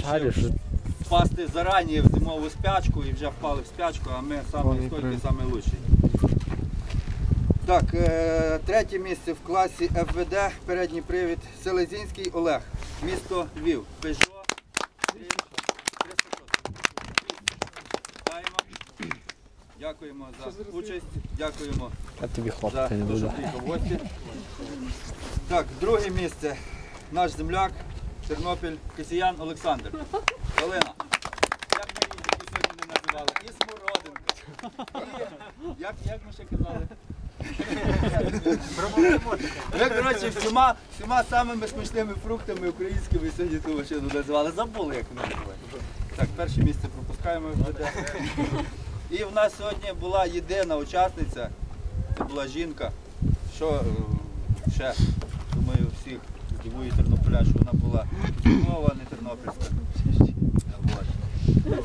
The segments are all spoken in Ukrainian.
Шариш. впасти зарані в зимову спячку і вже впали в спячку, а ми саме Повний стойкі, привід. лучші. Так, е, третє місце в класі ФВД, передній привід, Селезінський Олег, місто Львів, 306. Вітаємо. Дякуємо за участь, дякуємо Я тобі за те, що приїхав гості. Так, друге місце. Наш земляк, Тернопіль, Кисіян Олександр. Калина. Як ми її сьогодні не називали? І смородинка. Як, як ми ще казали? Ми, коротше, всіма, всіма самими смачними фруктами українськими сьогодні ту машину називали. Забули, як вона називається. Так, перше місце пропускаємо. І в нас сьогодні була єдина учасниця, це була жінка. Що е, ще, думаю, всіх здивує Тернополя, що вона була з а не тернопільська. От.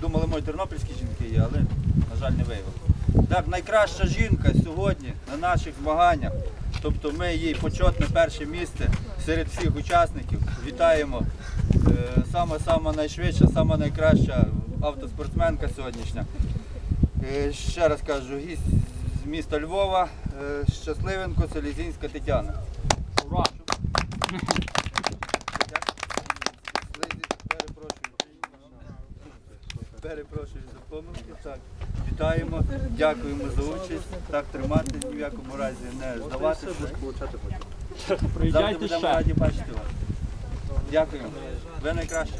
Думали, може, тернопільські жінки є, але, на жаль, не виявили. Так, найкраща жінка сьогодні на наших змаганнях. Тобто ми їй почетне перше місце серед всіх учасників. Вітаємо. Е, Сама сама найшвидша, сама найкраща автоспортсменка сьогоднішня. Е, Ще раз кажу, гість з міста Львова, е, Щасливенко, Селезінська Тетяна. Ура! Перепрошую за помилки. Так. Вітаємо, дякуємо за участь. Так тримати ні в якому разі не здаватися. Завжди будемо раді бачити вас. Дякуємо. Ви найкраще.